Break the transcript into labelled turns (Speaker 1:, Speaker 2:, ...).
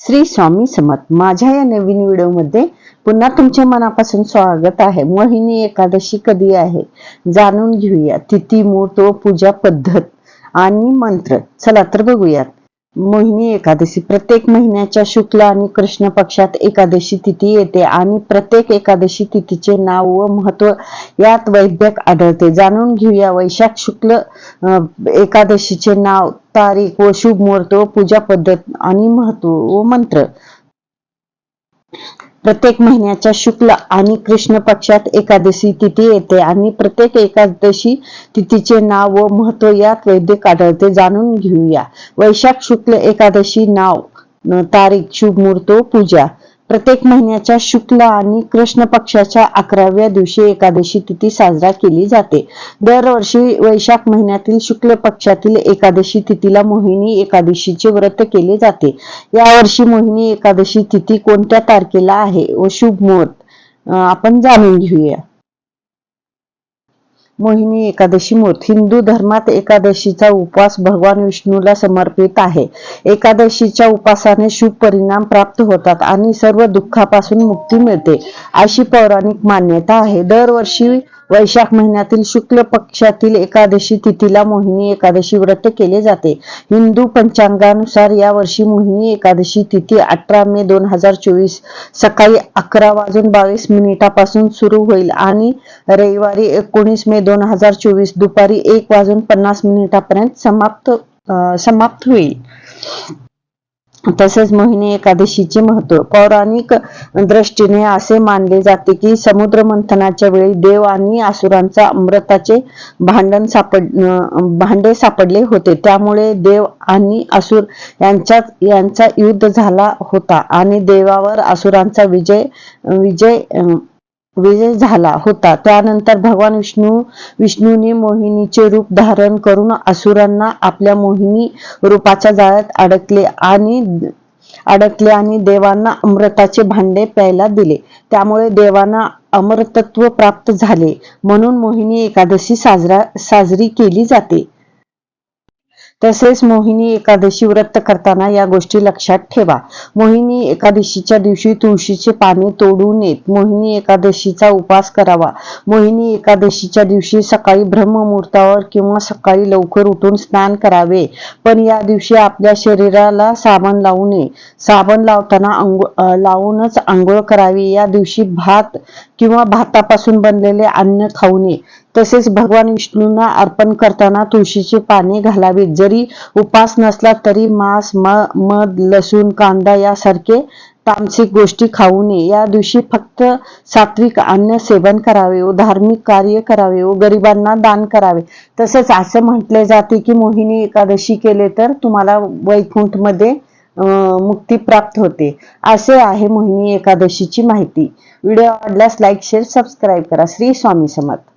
Speaker 1: श्री स्वामी समर्थ. माझ्या या नवीन व्हिडिओमध्ये पुन्हा तुमच्या मनापासून स्वागत आहे. मोहिनी एकादशी कधी आहे? जाणून घेऊया. तिथी मुहूर्त पूजा पद्धत आणि मंत्र. चला तर बघूयात. मोहिनी एकादशी प्रत्येक महिन्याच्या शुक्ल आणि कृष्ण पक्षात एकादशी तिथी येते आणि प्रत्येक एकादशी तिथीचे नाव व महत्त्व यात वैद्यक आढळते. जाणून घेऊया वैशाख शुक्ल अं, एकादशीचे नाव तारीख व शुभ मुहूर्त व पूजा पद्धत आणि महत्त्व व मंत्र. प्रत्येक महिन्याच्या शुक्ल आणि कृष्ण पक्षात एकादशी तिथी येते आणि प्रत्येक एकादशी तिथीचे नाव व महत्त्व यात वैदिक आढळते जाणून घेऊया. वैशाख शुक्ल एकादशी नाव तारीख शुभ मुहूर्त पूजा. प्रत्येक महिन्याच्या शुक्ल आणि कृष्ण पक्षाच्या अकराव्या दिवशी एकादशी तिथी साजरा केली जाते. दरवर्षी वैशाख महिन्यातील शुक्ल पक्षातील एकादशी तिथीला मोहिनी एकादशीचे व्रत केले जाते. यावर्षी मोहिनी एकादशी तिथी कोणत्या तारखेला आहे? व शुभ मुहूर्त आपण जाणून घेऊया. मोहिनी एकादशी मूर्त हिंदू धर्मात एकादशीचा उपवास भगवान विष्णूला समर्पित आहे. एकादशीच्या उपासाने शुभ परिणाम प्राप्त होतात आणि सर्व दुःखापासून मुक्ती मिळते अशी पौराणिक मान्यता आहे. दरवर्षी वैशाख महिन्यातील शुक्ल पक्षातील एकादशी तिथीला मोहिनी एकादशी व्रत केले जाते. हिंदू पंचांगानुसार यावर्षी मोहिनी एकादशी तिथी अठरा मे दोन हजार चोवीस सकाळी अकरा वाजून बावीस मिनिटापासून सुरू होईल आणि रविवारी एकोणीस मे दोन हजार चोवीस दुपारी एक वाजून पन्नास मिनिटापर्यंत समाप्त अं, समाप्त होईल. तसेच मोहिनी एकादशीचे महत्त्व पौराणिक दृष्टीने असे मानले जाते की समुद्र मंथनाच्या वेळी देव आणि असुरांचा अमृताचे भांडण सापड भांडे सापडले होते. त्यामुळे देव आणि असुर यांच्यात यांचा युद्ध झाला होता आणि देवावर असुरांचा विजय विजय विजय झाला होता. त्यानंतर भगवान विष्णू विष्णूने मोहिनीचे रूप धारण करून असुरांना आपल्या मोहिनी रूपाच्या जाळ्यात अडकले आणि अडकले आणि देवांना अमृताचे भांडे प्यायला दिले. त्यामुळे देवांना अमृतत्व प्राप्त झाले. म्हणून मोहिनी एकादशी साजरा साजरी केली जाते. तसेच मोहिनी एकादशी व्रत करताना या गोष्टी लक्षात ठेवा. मोहिनी एकादशीच्या दिवशी तुळशीचे पाने तोडू नयेत मोहिनी एकादशीचा उपास करावा. मोहिनी एकादशीच्या दिवशी सकाळी ब्रह्ममुहूर्तावर किंवा सकाळी लवकर उठून स्नान करावे. पण या दिवशी आपल्या शरीराला साबण लावू नये. साबण लावताना अंघोळ लावूनच आंघोळ करावी. या दिवशी भात किंवा भातापासून बनलेले अन्न खाऊ नये. तसेच भगवान विष्णूंना अर्पण करताना तुळशीची पाने घालावीत. जरी उपास नसला तरी मांस म- मध लसूण कांदा यासारखे तामसिक गोष्टी खाऊ नये. या दिवशी फक्त सात्विक अन्न सेवन करावे व धार्मिक कार्य करावे व गरिबांना दान करावे. तसेच असं म्हटले जाते की मोहिनी एकादशी केले तर तुम्हाला वैकुंठमध्ये मुक्ती प्राप्त होते. असे आहे मोहिनी एकादशीची माहिती. व्हिडिओ आवडल्यास लाईक शेअर सबस्क्राईब करा. श्री स्वामी समर्थ.